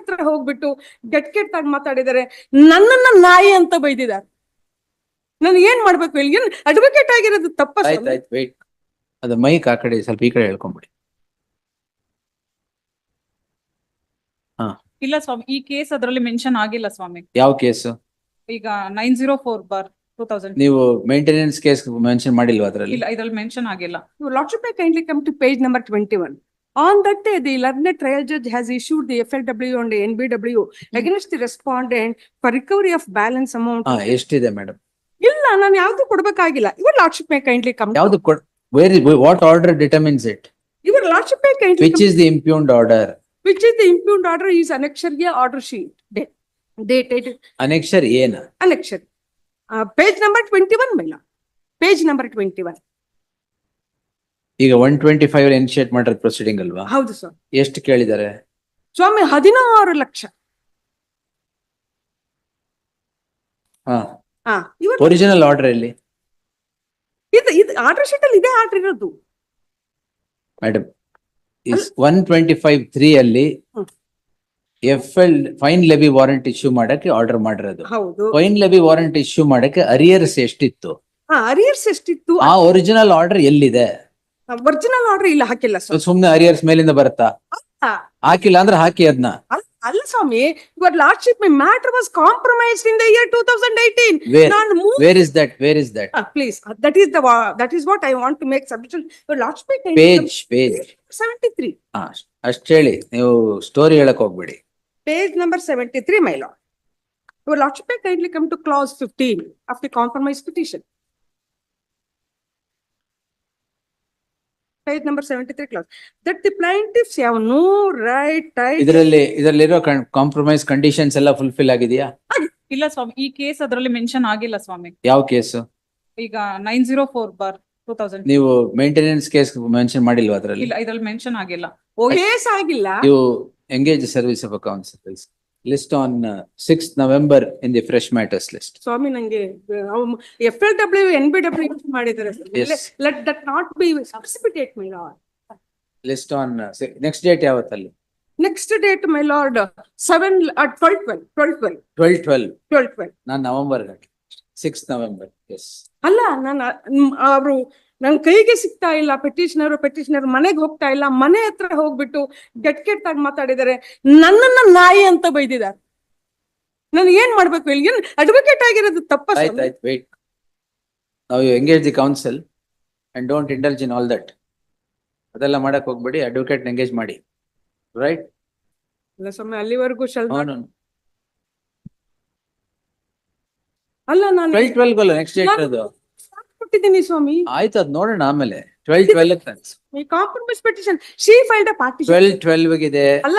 ಹತ್ರ ಹೋಗ್ಬಿಟ್ಟು ಗೆಟ್ ಕೆಟ್ಟಾಗಿ ಮಾತಾಡಿದ್ದಾರೆ ನನ್ನನ್ನ ನಾಯಿ ಅಂತ ಬೈದಿದ್ದಾರೆ. ನಾನು ಏನ್ ಮಾಡ್ಬೇಕು ಇಲ್ಲಿ? ಏನ್ ಅಡ್ವೊಕೇಟ್ ಆಗಿರೋದು ತಪ್ಪ ಅದು ಮೈಕ್ ಆ ಕಡೆ ಸ್ವಲ್ಪ ಈ ಕಡೆ ಹೇಳ್ಕೊಂಬಿಡಿ. ಇಲ್ಲ ಸ್ವಾಮಿ ಈ ಕೇಸ್ ಅದರಲ್ಲಿ ಮೆನ್ಷನ್ ಆಗಿಲ್ಲ ಸ್ವಾಮಿ. ಯಾವ ಕೇಸ್ ಈಗ nine zero four bar two thousand ನೀವು ಮೇಂಟೆನೆನ್ಸ್ ಕೇಸ್ ಮೆನ್ಷನ್ ಮಾಡಿಲ್ವಾ ಅದರಲ್ಲಿ? ಇಲ್ಲ ಇದ್ರಲ್ಲಿ ಮೆನ್ಷನ್ ಆಗಿಲ್ಲ. Lordship kindly come to page number twenty-one. On that day, the learned trial judge has issued the FLW and the NBW against the respondent for recovery of balance amount. ಹಾ ಎಷ್ಟಿದೆ madam ಇಲ್ಲ ನಾನು ಯಾವ್ದು ಕೊಡ್ಬೇಕಾಗಿಲ್ಲ. Your lordship may kindly come ಯಾವ್ದು ಕೊಡ್ where what order determines it your lordship may kindly which is the impugned order which is the impugned order is ಅನಕ್ಷರ್ಗೆ order sheet dated annexure ಏನ annexure page number twenty one my lord page number twenty one ಈಗ one twenty five initiate ಮಾಡಿರೋದು proceeding ಅಲ್ವಾ? ಹೌದು sir ಎಷ್ಟು ಕೇಳಿದ್ದಾರೆ? ಸ್ವಾಮಿ ಹದಿನಾರು ಲಕ್ಷ. ಹಾ. Original order ಇಲ್ಲಿ ಇದು ಇದು ಆರ್ಡರ್ ಶೀಟ್ ಅಲ್ಲಿ ಇದೇ ಆರ್ಡರ್ ಇರೋದು. Madam one twenty five three ಅಲ್ಲಿ ಹ್ಮ್. F L fine levy warrant issue ಮಾಡಕ್ಕೆ ಆರ್ಡರ್ ಮಾಡಿರೋದು. ಹೌದು. ಫೈನ್ ಲೆಬಿ ವಾರಂಟ್ ಇಶ್ಯೂ ಮಾಡಕ್ಕೆ ಅರಿಯರ್ಸ್ ಎಷ್ಟಿತ್ತು? ಹಾ ಅರಿಯರ್ಸ್ ಎಷ್ಟಿತ್ತು? ಆ ಒರಿಜಿನಲ್ ಆರ್ಡರ್ ಎಲ್ಲಿದೆ? ಒರಿಜಿನಲ್ ಆರ್ಡರ್ ಇಲ್ಲ ಹಾಕಿಲ್ಲ ಸುಮ್ನೆ ಅರಿಯರ್ಸ್ ಮೇಲಿಂದ ಬರುತ್ತಾ. ಹಾಕಿಲ್ಲ ಅಂದ್ರೆ ಹಾಕಿ ಅದನ್ನ ಅಲ್ಲ ಸ್ವಾಮಿ your lordship my matter was compromise in the year two thousand eighteen ನಾನು where is that where is that please that is the that is what I want to make submission your lordship page page seventy three ಅಷ್ಟ್ ಹೇಳಿ ನೀವು story ಹೇಳಕ್ ಹೋಗ್ಬೇಡಿ. Page number seventy three my lord. Your lordship ship kindly come to clause fifteen of the compromise petition. Page number seventy-three clause, that the plaintiffs have no right. ಇದರಲ್ಲಿ ಇದರಲ್ಲಿರೋ compromise conditions ಎಲ್ಲ fulfil ಆಗಿದೆಯಾ? ಇಲ್ಲ ಸ್ವಾಮಿ ಈ case ಅದರಲ್ಲಿ mention ಆಗಿಲ್ಲ ಸ್ವಾಮಿ. ಯಾವ ಕೇಸ್ ಈಗ nine zero four bar two thousand ನೀವು ಮೇಂಟೆನೆನ್ಸ್ ಕೇಸ್ ಮೆನ್ಷನ್ ಮಾಡಿಲ್ವಾ ಅದರಲ್ಲಿ? ಇಲ್ಲ ಇದ್ರಲ್ಲಿ ಮೆನ್ಷನ್ ಆಗಿಲ್ಲ. Case ಆಗಿಲ್ಲ. ನೀವು engage service accounts service list on six November in the fresh matters list ಸ್ವಾಮಿ ನಂಗೆ F L W N B W ಮಾಡಿದ್ದಾರೆ let that not be precipitate my list on next date ಯಾವತ್ತಲ್ಲಿ? Next date my lord seven twelve twelve twelve twelve twelve twelve twelve twelve ನಾನು November ಗಟ್ಟ six November, yes ಅಲ್ಲ ನಾನು ಅವರು ನನ್ ಕೈಗೆ ಸಿಗ್ತಾ ಇಲ್ಲ ಪೆಟಿಷನರ್ ಪೆಟಿಷನರ್ ಮನೆಗೆ ಹೋಗ್ತಾ ಇಲ್ಲ ಮನೆ ಹತ್ರ ಹೋಗ್ಬಿಟ್ಟು ಗೆಟ್ ಕೆಟ್ಟಾಗಿ ಮಾತಾಡಿದ್ದಾರೆ ನನ್ನನ್ನ ನಾಯಿ ಅಂತ ಬೈದಿದ್ದಾರೆ. ನಾನು ಏನ್ ಮಾಡ್ಬೇಕು ಇಲ್ಲಿ ಏನ್ ಅಡ್ವೊಕೇಟ್ ಆಗಿರೋದು ತಪ್ಪ ಆಯ್ತು ಆಯ್ತು ವೇಟ್ ನಾವು you the the and don't indulge in all that. ಅದೆಲ್ಲ ಮಾಡಕ್ ಹೋಗ್ಬೇಡಿ, ಅಡ್ವೊಕೇಟ್ ಎಂಗೇಜ್ ಮಾಡಿ. Right? ಸ್ವಾಮಿ ಅಲ್ಲಿವರೆಗೂ ಶಲ್ No, no, no. ಅಲ್ಲ ನಾನು ಟ್ವೆಲ್ twelve ಅಲ್ಲ ನೆಕ್ಸ್ಟ್ date ಅದು. ಕೊಟ್ಟಿದ್ದೀನಿ ಸ್ವಾಮಿ. ಆಯ್ತು ಅದ್ ನೋಡೋಣ ಆಮೇಲೆ. ಟ್ವೆಲ್ ಟ್ವೆಲ್ ಈ compromise petition she filed a partition Twelve twelve ಇದೆ ಅಲ್ಲ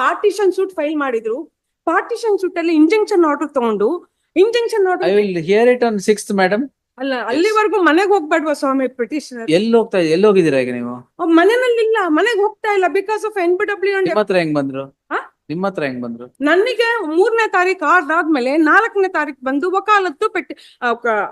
ಪಾರ್ಟಿಷನ್ ಸೂಟ್ ಫೈಲ್ ಮಾಡಿದ್ರು. ಪಾರ್ಟಿಷನ್ ಸೂಟ್ ಅಲ್ಲಿ ಇಂಜೆಕ್ಷನ್ ಆರ್ಡರ್ ತಗೊಂಡು. Injection order I will hear it on sixth madam ಅಲ್ಲ ಅಲ್ಲಿವರೆಗೂ ಮನೆಗೆ ಹೋಗ್ಬೇಡ್ವಾ ಸ್ವಾಮಿ ಪಿಟಿಷನರ್ ಎಲ್ಲಿ ಹೋಗ್ತಾ ಎಲ್ಲಿ ಹೋಗಿದ್ದೀರಾ ಈಗ ನೀವು? ಮನೆಯಲ್ಲಿ ಇಲ್ಲ ಮನೆಗೆ ಹೋಗ್ತಾ ಇಲ್ಲ because of N B W ನಿಮ್ಮ ಹತ್ರ ಹೆಂಗ್ ಬಂದ್ರು? ನಿಮ್ಮ ಹತ್ರ ಹೆಂಗ್ ಬಂದ್ರು? ನನಗೆ ಮೂರನೇ ತಾರೀಕು ಆರ್ಡರ್ ಆದ್ಮೇಲೆ ನಾಲ್ಕನೇ ತಾರೀಕು ಬಂದು ವಕಾಲತ್ತು ಪೆಟ್ಟಿ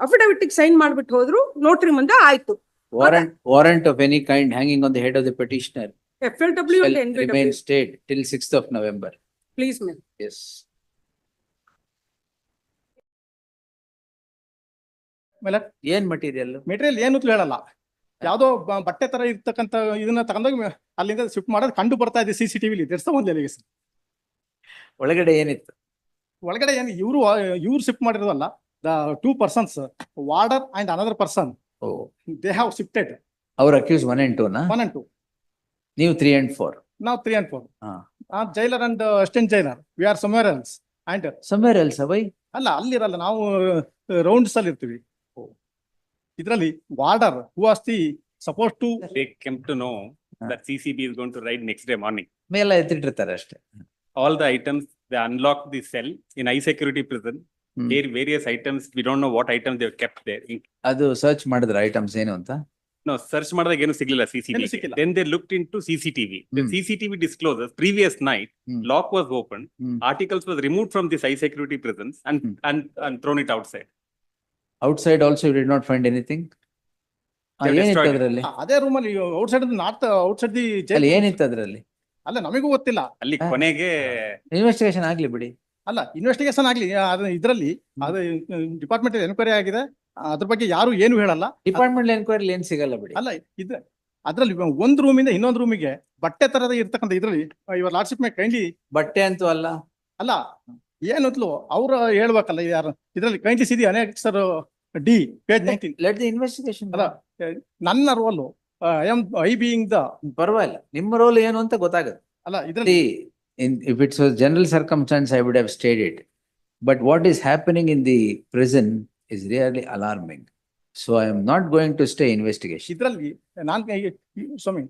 ಅಫಿಡವಿಟ್ ಸೈನ್ ಮಾಡ್ಬಿಟ್ಟು ಹೋದ್ರು ನೋಟ್ರಿ ಮುಂದೆ ಆಯ್ತು. Warrant warrant of any kind hanging on the head of the petitioner F L W and N B remain stayed till sixth of November please ma'am yes ಆಮೇಲೆ ಏನ್ ಮಟೀರಿಯಲ್ ಮೆಟೀರಿಯಲ್ ಏನು ಅಂತ ಹೇಳಲ್ಲ. ಯಾವ್ದೋ ಬಟ್ಟೆ ತರ ಇರ್ತಕ್ಕಂತ ಇದನ್ನ ತಗೊಂಡೋಗಿ ಅಲ್ಲಿಂದ ಶಿಫ್ಟ್ ಮಾಡೋದು ಕಂಡು ಬರ್ತಾ ಇದೆ ಸಿ ಸಿ ಟಿವಿಲಿ ದಟ್ಸ್ ಒಂದು ಎಲಿಗೇಷನ್ ಒಳಗಡೆ ಏನಿತ್ತು? ಒಳಗಡೆ ಏನು ಇವರು ಇವ್ರು shift ಮಾಡಿರೋದಲ್ಲ the two persons warder and another person they have shifted ಅವ್ರ ಅಕ್ಯೂಸ್ ಒನ್ ಅಂಡ್ ಟೂ ನಾ? ಒನ್ ಅಂಡ್ ಟೂ ನೀವು ತ್ರೀ ಅಂಡ್ ಫೋರ್ ನಾವು ತ್ರೀ ಅಂಡ್ ಫೋರ್ ಹಾ. Jailer and assistant jailer we are somewhere else and somewhere else away? ಅಲ್ಲ ಅಲ್ಲಿರಲ್ಲ ನಾವು rounds ಅಲ್ಲಿ ಇರ್ತೀವಿ. ಇದರಲ್ಲಿ warder who as the suppose to ಕೆಂಪ್ to know know Ah. that CCB is to to next day morning morning. ಮೇಲೆ ಎತ್ತಿಟ್ಟಿರ್ತಾರೆ ಅಷ್ಟೇ. All the items, they unlocked the cell in high security prison. Hmm. There various items, we don't know what items they've kept there. In- ಅದು search ಮಾಡಿದ್ರ items ಏನು ಅಂತ No, search ಮಾಡಿದಾಗ ಏನು ಸಿಗ್ಲಿಲ್ಲ ಏನು. Then they looked into CCTV. The Hmm. CCTV discloses previous night, Hmm. lock was opened, Hmm. articles was removed from this high security prisons and, Hmm. and, and thrown it outside. Outside also you did not find anything They ಏನಿತ್ತು destroyed it. ಅದ್ರಲ್ಲಿ ಅದೇ ರೂಮಲ್ಲಿ outside north outside the ಅಲ್ಲಿ jail ಏನಿತ್ತು ಅದ್ರಲ್ಲಿ ಅಲ್ಲ ನಮಗೂ ಗೊತ್ತಿಲ್ಲ. ಅಲ್ಲಿ ಕೊನೆಗೆ ಇನ್ವೆಸ್ಟಿಗೇಷನ್ ಆಗ್ಲಿ ಬಿಡಿ. ಅಲ್ಲ ಇನ್ವೆಸ್ಟಿಗೇಷನ್ ಆಗ್ಲಿ ಅದು ಇದರಲ್ಲಿ ಅದು ಡಿಪಾರ್ಟ್ಮೆಂಟ್ ಎನ್ಕ್ವೈರಿ ಆಗಿದೆ. ಅದ್ರ ಬಗ್ಗೆ ಯಾರು ಏನು ಹೇಳಲ್ಲ. ಡಿಪಾರ್ಟ್ಮೆಂಟ್ ಎನ್ಕ್ವೈರಿ ಏನ್ ಸಿಗಲ್ಲ ಬಿಡಿ. ಅಲ್ಲ ಇದ್ ಅದ್ರಲ್ಲಿ ಒಂದ್ ರೂಮಿಂದ ಇನ್ನೊಂದ್ ರೂಮಿಗೆ ಬಟ್ಟೆ ತರದ ಇರ್ತಕ್ಕಂಥ ಇದ್ರಲ್ಲಿ ಇವ್ರ ಲಾರ್ಡ್ಶಿಪ್ ಮೇ ಕೈಂಡ್ಲಿ ಬಟ್ಟೆ ಅಂತೂ ಅಲ್ಲ. ಅಲ್ಲ ಏನಂತಲೂ ಅವ್ರು ಹೇಳ್ಬೇಕಲ್ಲ ಯಾರು ಇದ್ರಲ್ಲಿ ಕೈಂಡ್ಲಿ ಸಿದಿ ಅನೇಕ sir D page nineteen let the investigation ಅಲ್ಲ ನನ್ನ role I am I being the ಪರವಾಗಿಲ್ಲ ನಿಮ್ಮ ರೋಲ್ ಏನು ಅಂತ ಗೊತ್ತಾಗುತ್ತೆ ಅಲ್ಲ ಇದ್ರಲ್ಲಿ in, if it's a general circumstance, I would have stated. But what is happening in the prison is really alarming. So I am not going to stay investigation. ಇದ್ರಲ್ಲಿ ನಾನ್ ಸ್ವಾಮಿ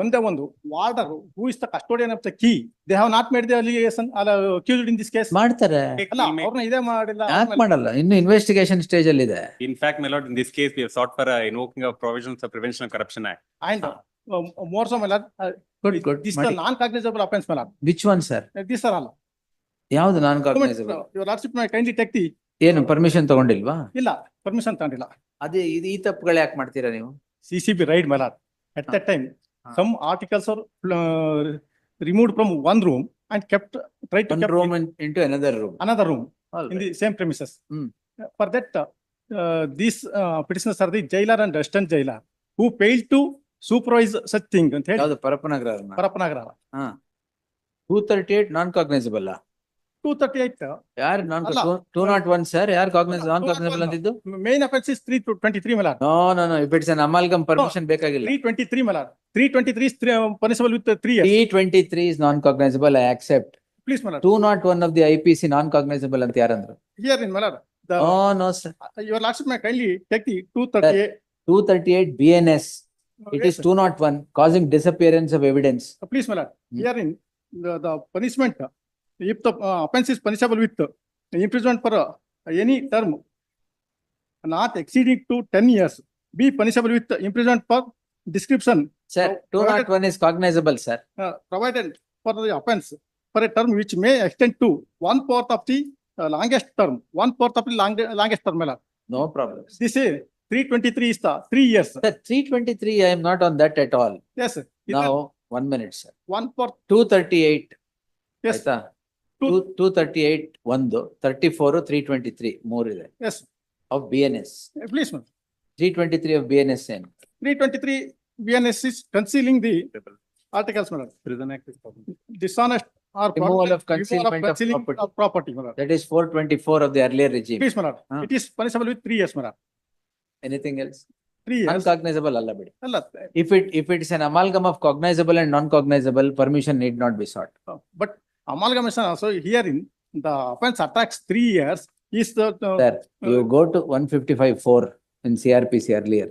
ಒಂದೇ ಒಂದು warder who is the custodian of the key they have not made the allegation ಅಲ್ಲ accused in this case ಮಾಡ್ತಾರೆ. ಅಲ್ಲ ಅವ್ರನ್ನ ಇದೇ ಮಾಡಿಲ್ಲ. ಯಾಕೆ ಮಾಡಲ್ಲ? ಇನ್ನು ಇನ್ವೆಸ್ಟಿಗೇಷನ್ ಸ್ಟೇಜ್ ಅಲ್ಲಿ ಇದೆ. In fact my lord in this case, we have sought for invoking invoking of provisions of Prevention of Corruption Act. And more so my lord good good this non cognisable offence my lord which one sir this sir ಅಲ್ಲ. ಯಾವ್ದು non cognisable your lordship my kindly take the ಏನು permission ತಗೊಂಡಿಲ್ವಾ? ಇಲ್ಲ permission ತಗೊಂಡಿಲ್ಲ. ಅದೇ ಇದು ಈ ತಪ್ಪುಗಳು ಯಾಕೆ ಮಾಡ್ತೀರಾ ನೀವು? C C B raid my lord at that time ಹಾ. are uh, removed from one room and kept try to to room in, into another room another room in the same premises. Hmm. Uh, For that, uh, uh, these uh, petitioners are the jailer and assistant jailer who failed to supervise such thing ಅಂತ ಹೇಳಿ ಯಾವ್ದು Parapanagara Parappanagara two thirty eight non cognizable two thirty eight ಯಾರು? ನಾನ್ ಅಲ್ಲ. Two not one sir ಯಾರು cognize non cognisable ಅಂತಿದ್ದು main offence is three twenty three my lord no no no if it's an amalgam permission ಬೇಕಾಗಿಲ್ಲ. Three twenty three my lord three twenty three punishable with three T twenty three is non cognisable I accept please my lord two not one of the I P C non cognizable ಅಂತ ಯಾರಂದ್ರು? Here in milord no no sir your last my kindly take the two thirty two thirty eight B N S it is two not one causing disappearance of evidence please my lord hear in the punishment, if the uh, offense is punishable with uh, imprisonment for uh, any term not exceeding to 10 years, be punishable with uh, imprisonment for description. Sir, uh, 201 is cognizable, sir. Uh, provided for the offense for a term which may extend to one fourth of the uh, longest term, one fourth of the long, longest term. Mela. No problem. sir. This is 323 is the three years. Sir, sir 323, I am not on that at all. Yes, sir. Now, one minute, sir. One for 238. Yes. Aita. Two two thirty eight ಒಂದು thirty four three twenty three ಮೂರಿದೆ yes, of B N S please, ma'am. Three twenty three of B N S ಏನು three twenty-three BNS is concealing the articles, madam. Prison Act is. Dishonest or. Removal fraudulent of concealment of concealing property. of Property, madam. That is four twenty four of the earlier regime Please, madam. Ah. It is punishable with three years, madam. Anything else Three years. Uncognizable ಅಲ್ಲ ಬಿಡಿ ಅಲ್ಲ, If it, if it is an amalgam of cognizable and non-cognizable, permission need not be sought. uh, But amalgamation also herein, the offense attracts three years is the. the- Sir, you go to one fifty-five four in CRPC earlier.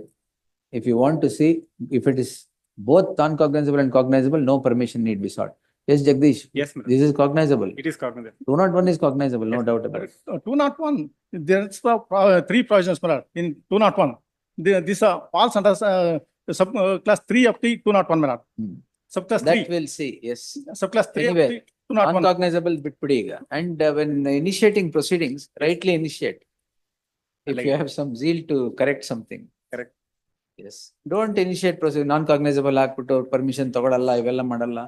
If you want to see, if it is both non-cognizable and cognizable, no permission need be sought. Yes, Jagdish, Yes, madam. this is cognizable. It is cognizable. Two not one is cognizable, no Yes, doubt about it. Uh, Two not one, there's the pro- three provisions, madam, in two not one. The, this uh, falls under uh, sub uh, class three of the two not one, madam. Hmm. Subclass That three, we'll see, yes. subclass three of Anyway, the two not one. Uncognizable bitpudi ಈಗ. And uh, when initiating proceedings, rightly initiate. If Like- you have some zeal to correct something. Correct. Yes, don't initiate proceeding, non-cognizable ಹಾಕ್ಬಿಟ್ಟು permission ತಗೊಳಲ್ಲ ಇವೆಲ್ಲ ಮಾಡಲ್ಲ.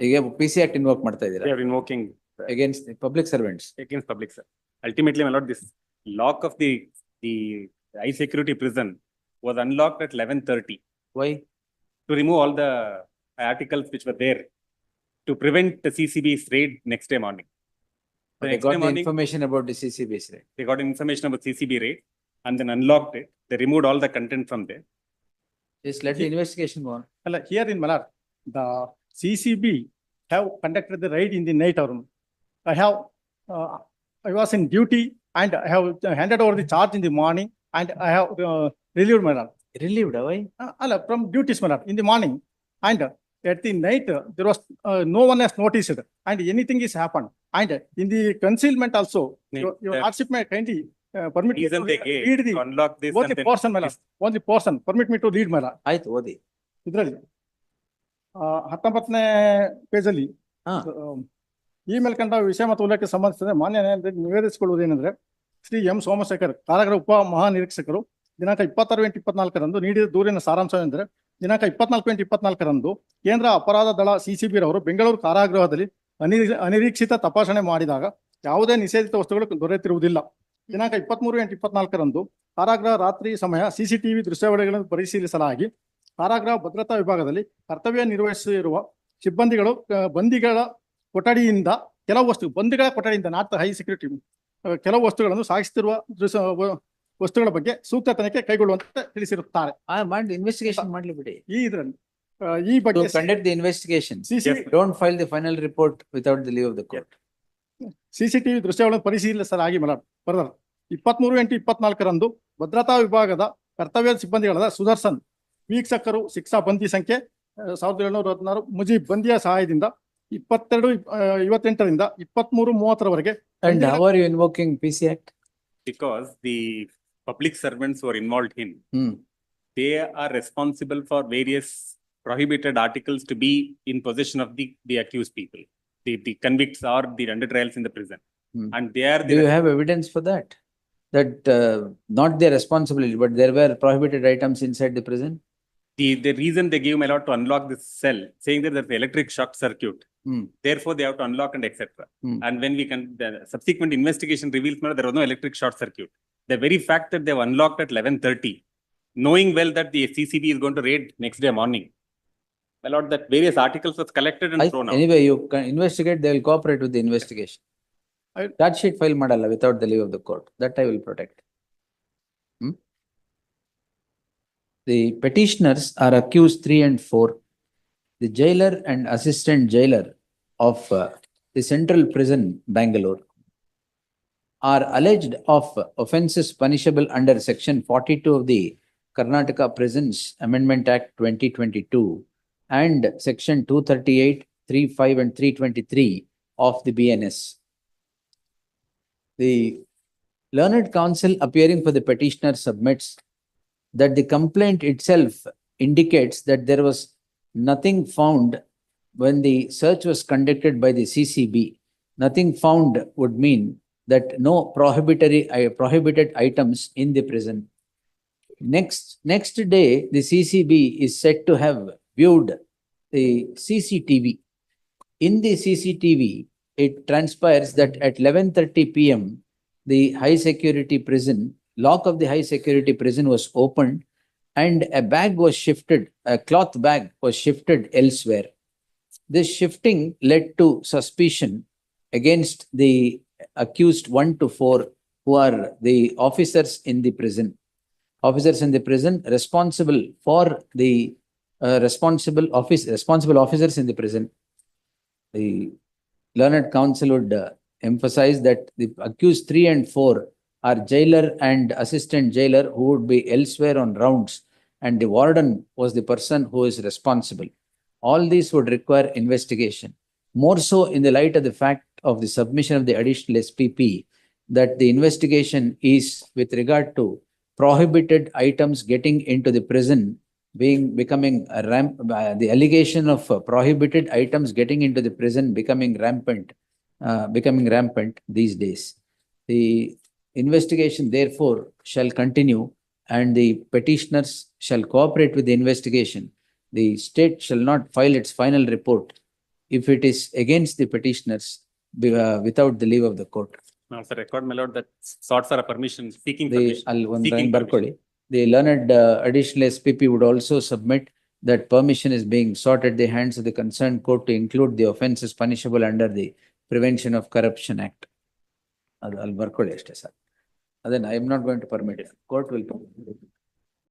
ಈಗ P C act invoke ಮಾಡ್ತಾ They ಇದ್ದೀರಾ are invoking against pubblic servants. against public, sir. Ultimately, my lord, this lock of the, the high security prison was unlocked at eleven thirty Why? to remove all the articles which were there to prevent the CCB's raid next day morning. The They next day got the morning, information about the CCBs, raid. they got information about CCB raid and then unlocked it. They removed all the content from there. Just let the investigation go on. Here in Malad, the CCB have conducted the raid in the night hour. I have, uh, I was in duty and I have handed over the charge in the morning and I have uh, relieved my. Relieved, why? Uh, I'll- from duties, my in the morning. And at the night uh, there was uh, no one has noticed and anything is happened. And in the concealment also, your your The hardship may kindly uh, permit me to Reason they read gave the, to unlock this and only then portion Malad, only portion, permit me to read Malad. ಆಯ್ತು ಓದಿ. ಇದರಲ್ಲಿ ಹತ್ತೊಂಬತ್ತನೇ ಪೇಜಲ್ಲಿ ಹಾ. ಈ ಮೇಲ್ಕಂಡ ವಿಷಯ ಮತ್ತು ಉಲ್ಲೇಖಕ್ಕೆ ಸಂಬಂಧಿಸಿದ ಮಾನ್ಯ ನ್ಯಾಯಾಲಯದಲ್ಲಿ ನಿವೇದಿಸಿಕೊಳ್ಳುವುದೇನೆಂದ್ರೆ ಶ್ರೀ ಎಂ ಸೋಮಶೇಖರ್ ಕಾರಾಗೃಹ ಉಪ ಮಹಾನಿರೀಕ್ಷಕರು ದಿನಾಂಕ ಇಪ್ಪತ್ತಾರು ಎಂಟು ಇಪ್ಪತ್ನಾಲ್ಕರಂದು ನೀಡಿದ ದೂರಿನ ಸಾರಾಂಶವೆಂದರೆ ದಿನಾಂಕ ಇಪ್ಪತ್ನಾಲ್ಕು ಎಂಟು ಇಪ್ಪತ್ನಾಲ್ಕರಂದು ಕೇಂದ್ರ ಅಪರಾಧ ದಳ ಸಿಸಿಬಿ ರವರು ಬೆಂಗಳೂರು ಕಾರಾಗೃಹದಲ್ಲಿ ಅನಿರೀ, ಅನಿರೀಕ್ಷಿತ ತಪಾಸಣೆ ಮಾಡಿದಾಗ ಯಾವುದೇ ನಿಷೇಧಿತ ವಸ್ತುಗಳು ದೊರೆತಿರುವುದಿಲ್ಲ. ದಿನಾಂಕ ಇಪ್ಪತ್ಮೂರು ಎಂಟು ಇಪ್ಪತ್ನಾಲ್ಕರಂದು ಕಾರಾಗೃಹ ರಾತ್ರಿ ಸಮಯ ಸಿಸಿಟಿವಿ ದೃಶ್ಯಾವಳಿಗಳನ್ನು ಪರಿಶೀಲಿಸಲಾಗಿ ಕಾರಾಗೃಹ ಭದ್ರತಾ ವಿಭಾಗದಲ್ಲಿ ಕರ್ತವ್ಯ ನಿರ್ವಹಿಸಿರುವ ಸಿಬ್ಬಂದಿಗಳು ಬಂದಿಗಳ ಕೊಠಡಿಯಿಂದ ಕೆಲವು ವಸ್ತು, ಬಂದಿಗಳ ಕೊಠಡಿಯಿಂದ ನಾಟ್ ಹೈ ಸೆಕ್ಯೂರಿಟಿ ಕೆಲವು ವಸ್ತುಗಳನ್ನು ಸಾಗಿಸುತ್ತಿರುವ ದೃಶ್ಯ ವಸ್ತುಗಳ ಬಗ್ಗೆ ಸೂಕ್ತ ತನಿಖೆ ಕೈಗೊಳ್ಳುವಂತೆ ತಿಳಿಸಿರುತ್ತಾರೆ. ಆ ಮಾಡಿ ಇನ್ವೆಸ್ಟಿಗೇಷನ್ ಮಾಡ್ಲಿ ಬಿಡಿ. ಈ ಇದರಲ್ಲಿ ಆ, ಈ ಬಗ್ಗೆ conduct the investigation C C. Don't file the final report without the leave of the court CCTV ದೃಶ್ಯಗಳನ್ನು ಪರಿಶೀಲಿಸಲಾಗಿ ಬರೆದರು. ಇಪ್ಪತ್ಮೂರು ಎಂಟು ಇಪ್ಪತ್ನಾಲ್ಕರಂದು ಭದ್ರತಾ ವಿಭಾಗದ ಕರ್ತವ್ಯ ಸಿಬ್ಬಂದಿಗಳಾದ ಸುದರ್ಶನ್ ವೀಕ್ಷಕರು ಶಿಕ್ಷಾ ಬಂದಿ ಸಂಖ್ಯೆ ಆ, ಸಾವಿರದ ಏಳ್ನೂರ ಹದಿನಾರು ಮುಜೀಬ್ ಬಂದಿಯ ಸಹಾಯದಿಂದ ಇಪ್ಪತ್ತೆರಡು ಇವತ್ತೆಂಟರಿಂದ ಇಪ್ಪತ್ಮೂರು ಮೂವತ್ತರವರೆಗೆ and how are you invoking P C act Because the public servants who are involved in, hmm they are responsible for various prohibited articles to be in possession of the, the accused people. The, the convicts or the under trials in the prison. Hmm. And they are Do you the, have evidence for that? That uh, not their responsibility, but there were prohibited items inside the prison? the, the reason they gave me allowed to unlock this cell, saying that there's electric shock circuit. Hmm. Therefore, they have to unlock and etc. Hmm. And when we can, the subsequent investigation reveals that there was no electric short circuit. The very fact that they've unlocked at eleven thirty, knowing well that the CCB is going to raid next day morning. My lord, that various articles was collected and I- thrown out. Anyway, you can investigate, they will cooperate with the investigation. I- Charge sheet file ಮಾಡಲ್ಲ without the leave of the court, that I will protect. Hmm? The petitioners are accused three and four. The jailer and assistant jailer of uh, the central prison Bangalore are alleged of offences punishable under section forty-two of the Karnataka Prisons Amendment Act twenty twenty-two and section two thirty-eight, three five and three twenty-three of the BNS. The learned counsel appearing for the petitioner submits that the complaint itself indicates that there was nothing found when the search was conducted by the CCB. Nothing found would mean that no prohibitory, uh, prohibited items in the prison. Next, next day, the CCB is said to have viewed the CCTV. In the CCTV, it transpires that at eleven thirty PM, the high security prison, lock of the high security prison was opened and a bag was shifted, a cloth bag was shifted elsewhere. This shifting led to suspicion against the accused one to four who are the officers in the prison. Officers in the prison responsible for the uh, responsible office, responsible officers in the prison. The learned counsel would uh, emphasize that the accused three and four are jailer and assistant jailer who would be elsewhere on rounds and the warden was the person who is responsible. All these would require investigation. More so in the light of the fact of the submission of the additional SPP that the investigation is with regard to prohibited items getting into the prison being becoming a ramp, uh, the allegation of uh, prohibited items getting into the prison becoming rampant, uh, becoming rampant these days. The investigation therefore shall continue and the petitioners shall cooperate with the investigation. The state shall not file its final report if it is against the petitioners be- uh, without the leave of the court. Now, sir, record my lord that sought for a permission, seeking The, permission. ಅಲ್ಲಿ ಒಂದು Seeking line ಬರ್ಕೊಳ್ಳಿ. The learned uh, additional SPP would also submit that permission is being sought at the hands of the concerned court to include the offences punishable under the Prevention of Corruption Act. ಅದು ಅಲ್ಲಿ ಬರ್ಕೊಳ್ಳಿ ಅಷ್ಟೇ sir. ಅದನ್ನ I am not going to permit it. Court will. permit it.